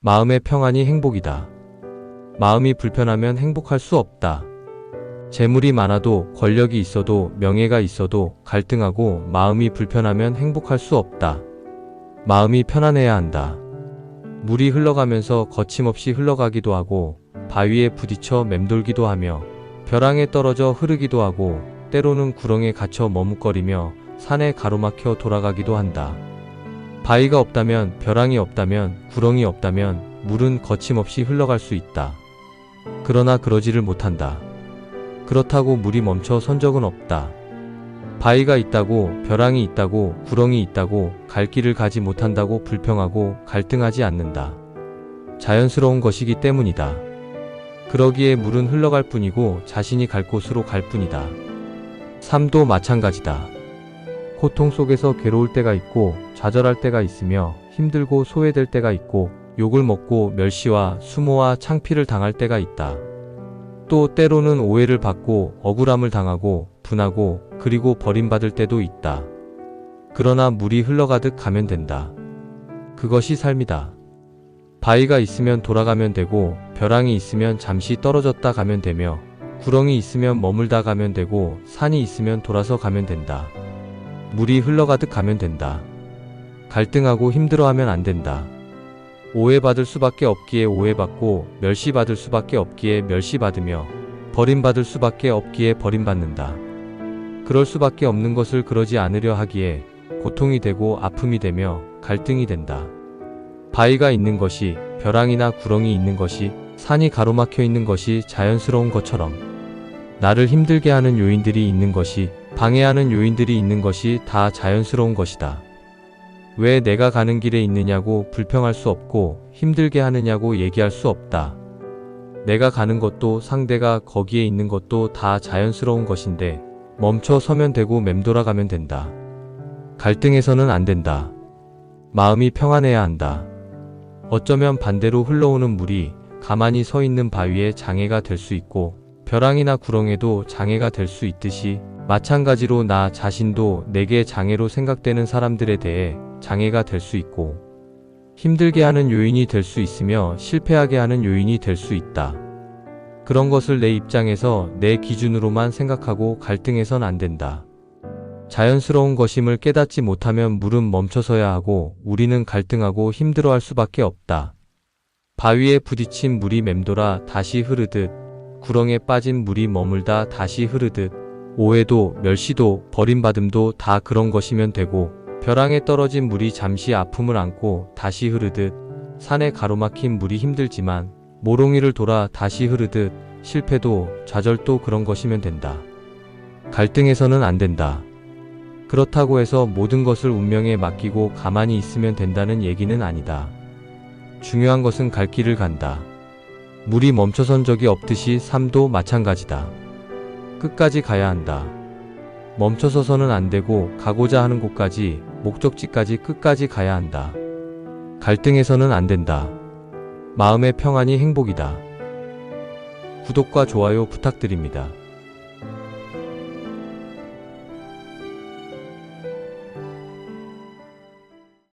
마음의 평안이 행복이다. 마음이 불편하면 행복할 수 없다. 재물이 많아도 권력이 있어도 명예가 있어도 갈등하고 마음이 불편하면 행복할 수 없다. 마음이 편안해야 한다. 물이 흘러가면서 거침없이 흘러가기도 하고 바위에 부딪혀 맴돌기도 하며 벼랑에 떨어져 흐르기도 하고 때로는 구렁에 갇혀 머뭇거리며 산에 가로막혀 돌아가기도 한다. 바위가 없다면 벼랑이 없다면 구렁이 없다면 물은 거침없이 흘러갈 수 있다. 그러나 그러지를 못한다. 그렇다고 물이 멈춰 선 적은 없다. 바위가 있다고 벼랑이 있다고 구렁이 있다고 갈 길을 가지 못한다고 불평하고 갈등하지 않는다. 자연스러운 것이기 때문이다. 그러기에 물은 흘러갈 뿐이고 자신이 갈 곳으로 갈 뿐이다. 삶도 마찬가지다. 고통 속에서 괴로울 때가 있고 좌절할 때가 있으며 힘들고 소외될 때가 있고 욕을 먹고 멸시와 수모와 창피를 당할 때가 있다. 또 때로는 오해를 받고 억울함을 당하고 분하고 그리고 버림받을 때도 있다. 그러나 물이 흘러가듯 가면 된다. 그것이 삶이다. 바위가 있으면 돌아가면 되고 벼랑이 있으면 잠시 떨어졌다 가면 되며 구렁이 있으면 머물다 가면 되고 산이 있으면 돌아서 가면 된다. 물이 흘러가듯 가면 된다. 갈등하고 힘들어하면 안 된다. 오해받을 수밖에 없기에 오해받고 멸시받을 수밖에 없기에 멸시받으며 버림받을 수밖에 없기에 버림받는다. 그럴 수밖에 없는 것을 그러지 않으려 하기에 고통이 되고 아픔이 되며 갈등이 된다. 바위가 있는 것이 벼랑이나 구렁이 있는 것이 산이 가로막혀 있는 것이 자연스러운 것처럼 나를 힘들게 하는 요인들이 있는 것이 방해하는 요인들이 있는 것이 다 자연스러운 것이다. 왜 내가 가는 길에 있느냐고 불평할 수 없고 힘들게 하느냐고 얘기할 수 없다. 내가 가는 것도 상대가 거기에 있는 것도 다 자연스러운 것인데 멈춰 서면 되고 맴돌아가면 된다. 갈등해서는 안 된다. 마음이 평안해야 한다. 어쩌면 반대로 흘러오는 물이 가만히 서 있는 바위에 장애가 될 수 있고 벼랑이나 구렁에도 장애가 될 수 있듯이 마찬가지로 나 자신도 내게 장애로 생각되는 사람들에 대해 장애가 될 수 있고 힘들게 하는 요인이 될 수 있으며 실패하게 하는 요인이 될 수 있다. 그런 것을 내 입장에서 내 기준으로만 생각하고 갈등해선 안 된다. 자연스러운 것임을 깨닫지 못하면 물은 멈춰서야 하고 우리는 갈등하고 힘들어할 수밖에 없다. 바위에 부딪힌 물이 맴돌아 다시 흐르듯 구렁에 빠진 물이 머물다 다시 흐르듯 오해도 멸시도 버림받음도 다 그런 것이면 되고 벼랑에 떨어진 물이 잠시 아픔을 안고 다시 흐르듯 산에 가로막힌 물이 힘들지만 모롱이를 돌아 다시 흐르듯 실패도 좌절도 그런 것이면 된다. 갈등해서는 안 된다. 그렇다고 해서 모든 것을 운명에 맡기고 가만히 있으면 된다는 얘기는 아니다. 중요한 것은 갈 길을 간다. 물이 멈춰선 적이 없듯이 삶도 마찬가지다. 끝까지 가야 한다. 멈춰서서는 안 되고 가고자 하는 곳까지 목적지까지 끝까지 가야 한다. 갈등해서는 안 된다. 마음의 평안이 행복이다. 구독과 좋아요 부탁드립니다.